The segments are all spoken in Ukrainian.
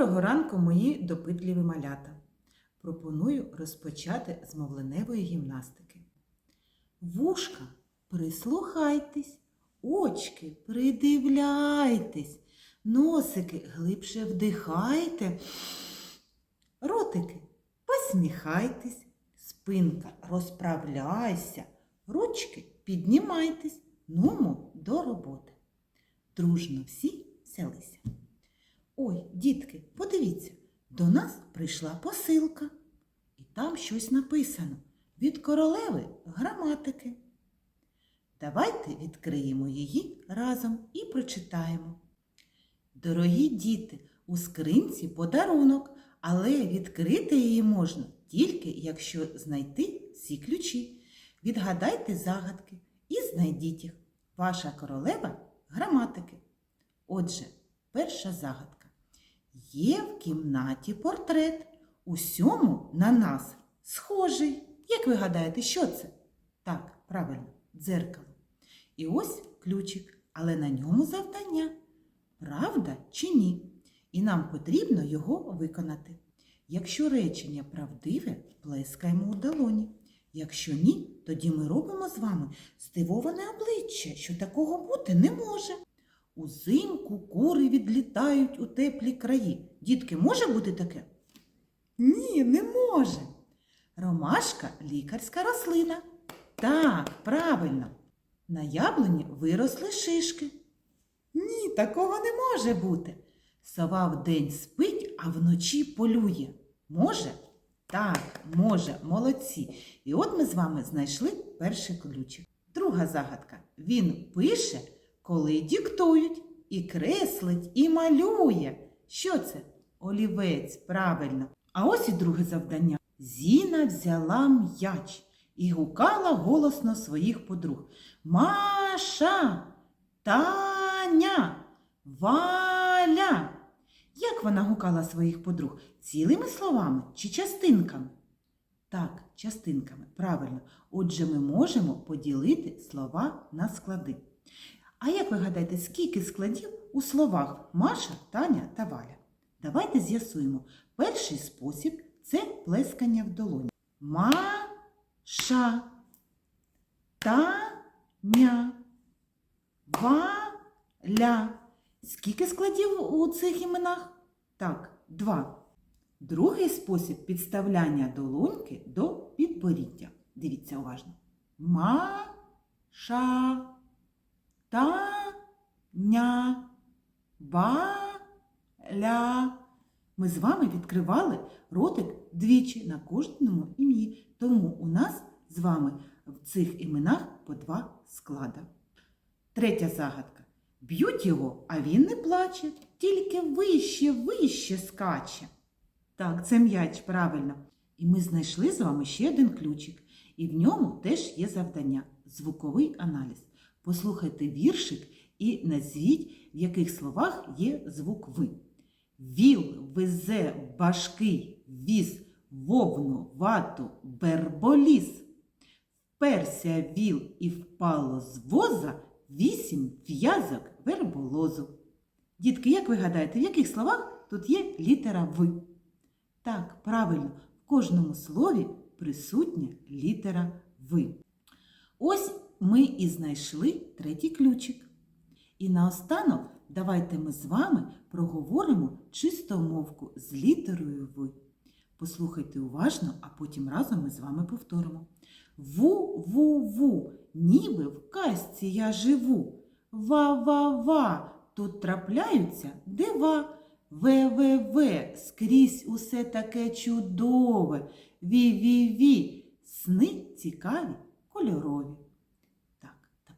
Доброго ранку, мої допитливі малята. Пропоную розпочати з мовленевої гімнастики. Вушка, прислухайтесь, очки, придивляйтесь, носики глибше вдихайте, ротики, посміхайтесь, спинка розправляйся, ручки піднімайтесь, нумо до роботи. Дружно всі взялися. Ой, дітки, подивіться, до нас прийшла посилка. І там щось написано від королеви граматики. Давайте відкриємо її разом і прочитаємо. Дорогі діти, у скринці подарунок, але відкрити її можна тільки якщо знайти всі ключі. Відгадайте загадки і знайдіть їх. Ваша королева граматики. Отже, перша загадка. Є в кімнаті портрет, усьому на нас схожий. Як ви гадаєте, що це? Так, правильно, дзеркало. І ось ключик, але на ньому завдання. Правда чи ні? І нам потрібно його виконати. Якщо речення правдиве, плескаємо у долоні. Якщо ні, тоді ми робимо з вами здивоване обличчя, що такого бути не може. Узимку кури відлітають у теплі краї. Дітки, може бути таке? Ні, не може. Ромашка лікарська рослина. Так, правильно. На яблуні виросли шишки. Ні, такого не може бути. Сова вдень спить, а вночі полює. Може? Так, може, молодці. І от ми з вами знайшли перший ключик. Друга загадка. Він пише, коли диктують, і креслить, і малює. Що це? Олівець, правильно. А ось і друге завдання. Зіна взяла м'яч і гукала голосно своїх подруг. Маша, Таня, Валя. Як вона гукала своїх подруг? Цілими словами чи частинками? Так, частинками, правильно. Отже, ми можемо поділити слова на склади. А як ви гадаєте, скільки складів у словах Маша, Таня та Валя? Давайте з'ясуємо. Перший спосіб це плескання в долоні. Маша, Таня, Валя. Скільки складів у цих іменах? Так, два. Другий спосіб підставляння долоньки до підборіддя. Дивіться уважно. Маша, Таня, Валя. Ми з вами відкривали ротик двічі на кожному ім'ї. Тому у нас з вами в цих іменах по два склада. Третя загадка. Б'ють його, а він не плаче, тільки вище, вище скаче. Так, це м'яч, правильно. І ми знайшли з вами ще один ключик. І в ньому теж є завдання звуковий аналіз. Послухайте віршик і назвіть, в яких словах є звук ви. Віл везе башкий віз вовну вату берболіс. Вперся віл і впало з воза вісім в'язок верболозу. Дітки, як ви гадаєте, в яких словах тут є літера Ви? Так, правильно, в кожному слові присутня літера Ви. Ось ми і знайшли третій ключик. І наостанок давайте ми з вами проговоримо чистомовку з літерою Ви. Послухайте уважно, а потім разом ми з вами повторимо. Ву-ву-ву, ніби в казці я живу. Ва-ва-ва, тут трапляються дива. Ве-ве-ве, скрізь усе таке чудове. Ві-ві-ві, сни цікаві, кольорові.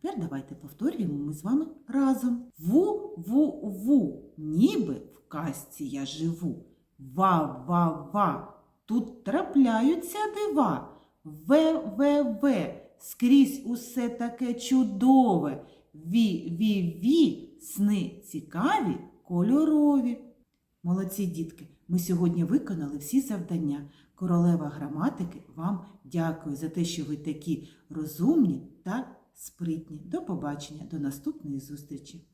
Тепер давайте повторюємо ми з вами разом. Ву-ву-ву, ніби в казці я живу. Ва-ва-ва, тут трапляються дива. Ве-ве-ве, скрізь усе таке чудове. Ві-ві-ві, сни цікаві, кольорові. Молодці дітки, ми сьогодні виконали всі завдання. Королева граматики вам дякую за те, що ви такі розумні та спритні. До побачення, до наступної зустрічі!